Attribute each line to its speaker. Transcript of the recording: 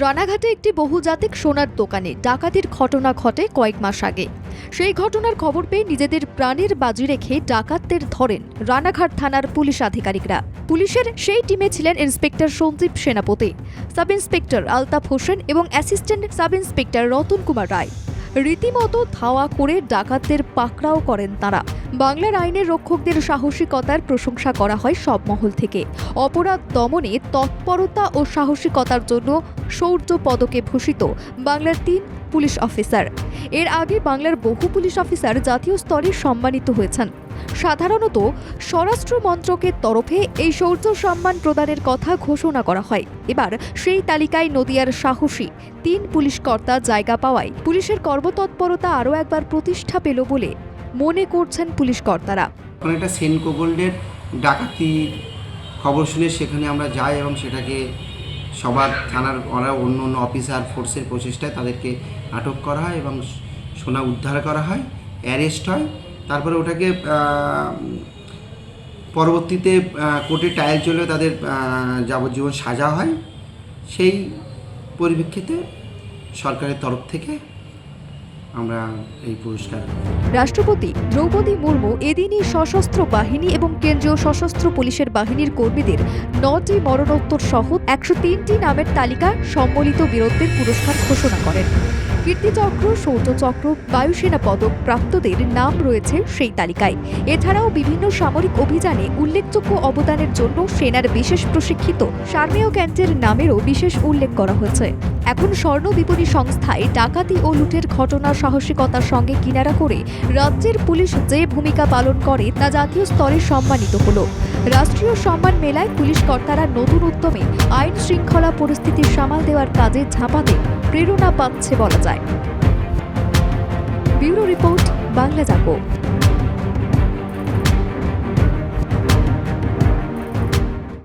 Speaker 1: রানাঘাটে একটি বহুজাতিক সোনার দোকানে ডাকাতির ঘটনা ঘটে কয়েক মাস আগে। সেই ঘটনার খবর পেয়ে নিজেদের প্রাণের বাজি রেখে ডাকাতদের ধরেন রানাঘাট থানার পুলিশ আধিকারিকরা। পুলিশের সেই টিমে ছিলেন ইন্সপেক্টর সন্দীপ সেনাপতি সাব ইন্সপেক্টর আলতাফ হোসেন এবং assistant sub inspector Ratan Kumar Roy. রীতিমতো ধাওয়া করে ডাকাতদের পাকড়াও করেন তারা। বাংলার আইনের রক্ষকদের সাহসিকতার প্রশংসা করা হয় সব মহল থেকে। অপরাধ দমনে তৎপরতা ও সাহসিকতার জন্য শৌর্য পদকে ভূষিত বাংলার তিন পুলিশ অফিসার। এর আগে বাংলার বহু পুলিশ অফিসার জাতীয় স্তরে সম্মানিত হয়েছেন। সাধারণত স্বরাষ্ট্র মন্ত্রকের তরফে এই শৌর্য সম্মান প্রদানের কথা ঘোষণা করা হয়। এবার সেই তালিকায় নদিয়ার সাহসী তিন পুলিশ কর্তা জায়গা পাওয়ায় পুলিশের কর্মতৎপরতা আরও একবার প্রতিষ্ঠা পেল বলে মনে করছেন পুলিশ কর্তারা।
Speaker 2: একটা সেনকো গোল্ডের ডাকাতির খবর শুনে সেখানে আমরা যাই এবং সেটাকে সবার থানার ওরা অন্য অন্য অফিসার ফোর্সের প্রচেষ্টায় তাদেরকে আটক করা হয় এবং সোনা উদ্ধার করা হয়, অ্যারেস্ট হয়। তারপরে ওটাকে পরবর্তীতে কোর্টে ট্রায়াল চলে তাদের যাবজ্জীবন সাজা হয়। সেই পরিপ্রেক্ষিতে সরকারের তরফ থেকে আমরা এই পুরস্কার
Speaker 1: রাষ্ট্রপতি দ্রৌপদী মুর্মু এদিনই সশস্ত্র বাহিনী এবং কেন্দ্রীয় সশস্ত্র পুলিশের বাহিনীর কর্মীদের নটি মরণোত্তর সহ একশো তিনটি নামের তালিকা সম্বলিত বীরত্বের পুরস্কার ঘোষণা করেন। কীর্তিচক্র শৌর্যচক্র বায়ুসেনা পদক প্রাপ্তদের নাম রয়েছে সেই তালিকায়। এছাড়াও বিভিন্ন সামরিক অভিযানে উল্লেখযোগ্য অবদানের জন্য সেনার বিশেষ প্রশিক্ষিত সার্মেয় ক্যান্টের নামেরও বিশেষ উল্লেখ করা হয়েছে। এখন স্বর্ণ বিপণী সংস্থায় ডাকাতি ও লুটের ঘটনা সাহসিকতার সঙ্গে কিনারা করে রাজ্যের পুলিশ যে ভূমিকা পালন করে তা জাতীয় স্তরে সম্মানিত হল। রাষ্ট্রীয় সম্মান মেলায় পুলিশ কর্তারা নতুন উদ্যমে আইন শৃঙ্খলা পরিস্থিতি সামাল দেওয়ার কাজে ঝাঁপাতে প্রেরণা পাচ্ছে বলা যায়। Bureau report, Bangla Jago.